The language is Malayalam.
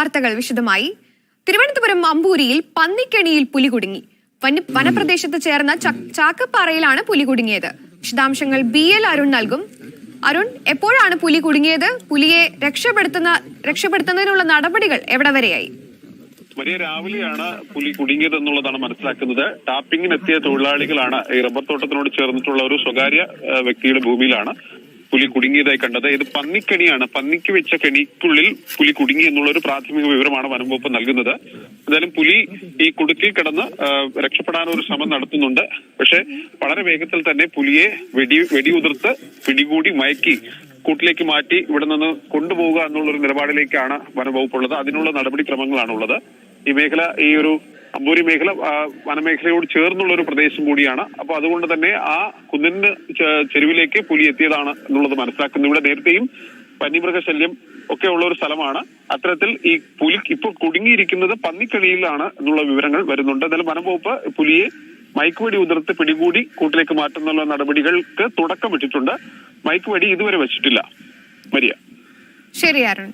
വാർത്തകൾ വിശദമായി. തിരുവനന്തപുരം അമ്പൂരിയിൽ പന്നിക്കെണിയിൽ പുലി കുടുങ്ങി. വനപ്രദേശത്ത് ചേർന്ന ചാക്കപ്പാറയിലാണ് പുലി കുടുങ്ങിയത്. വിശദാംശങ്ങൾ ബി എൽ അരുൺ നൽകും. അരുൺ എപ്പോഴാണ് പുലി കുടുങ്ങിയത്? പുലിയെ രക്ഷപ്പെടുത്തുന്ന രക്ഷപ്പെടുത്തുന്നതിനുള്ള നടപടികൾ എവിടെ വരെയായി? വലിയ രാവിലെയാണ് പുലി കുടുങ്ങിയത് എന്നുള്ളതാണ് മനസ്സിലാക്കുന്നത്. ടാപ്പിങ്ങിനെത്തിയ തൊഴിലാളികളാണ് ഈ റബ്ബർ തോട്ടത്തിനോട് ചേർന്നിട്ടുള്ള ഒരു സ്വകാര്യ വ്യക്തിയുടെ ഭൂമിയിലാണ്. പുലി കുടുങ്ങിയതായി കണ്ടത്. ഇത് പന്നിക്കണിയാണ്. പന്നിക്ക് വെച്ച കെണിക്കുള്ളിൽ പുലി കുടുങ്ങി എന്നുള്ള ഒരു പ്രാഥമിക വിവരമാണ് വനംവകുപ്പ് നൽകുന്നത്. എന്തായാലും പുലി ഈ കുടുക്കിൽ കിടന്ന് രക്ഷപ്പെടാൻ ഒരു ശ്രമം നടത്തുന്നുണ്ട്. പക്ഷെ വളരെ വേഗത്തിൽ തന്നെ പുലിയെ വെടി വെടിയുതിർത്ത് പിടികൂടി മയക്കി കൂട്ടിലേക്ക് മാറ്റി ഇവിടെ നിന്ന് കൊണ്ടുപോവുക എന്നുള്ള ഒരു നിലപാടിലേക്കാണ് വനംവകുപ്പുള്ളത് അതിനുള്ള നടപടിക്രമങ്ങളാണ് ഉള്ളത് ഈ മേഖല ഈ ഒരു അമ്പൂരി മേഖല വനമേഖലയോട് ചേർന്നുള്ള ഒരു പ്രദേശം കൂടിയാണ്. അപ്പൊ അതുകൊണ്ട് തന്നെ ആ കുന്നിന് ചെരുവിലേക്ക് പുലി എത്തിയതാണ് എന്നുള്ളത് മനസ്സിലാക്കുന്നു. ഇവിടെ നേരത്തെയും പന്നിമൃഗശല്യം ഒക്കെ ഉള്ള ഒരു സ്ഥലമാണ്. അത്തരത്തിൽ ഈ പുലി ഇപ്പോൾ കുടുങ്ങിയിരിക്കുന്നത് പന്നിക്കണിയിലാണ് എന്നുള്ള വിവരങ്ങൾ വരുന്നുണ്ട്. എന്നാലും വനംവകുപ്പ് പുലിയെ മയക്കുവെടി ഉതിർത്ത് പിടികൂടി കൂട്ടിലേക്ക് മാറ്റുന്നുള്ള നടപടികൾക്ക് തുടക്കമിട്ടിട്ടുണ്ട്. മയക്കുവെടി ഇതുവരെ വെച്ചിട്ടില്ല. മരിയ. ശരി അരുൺ.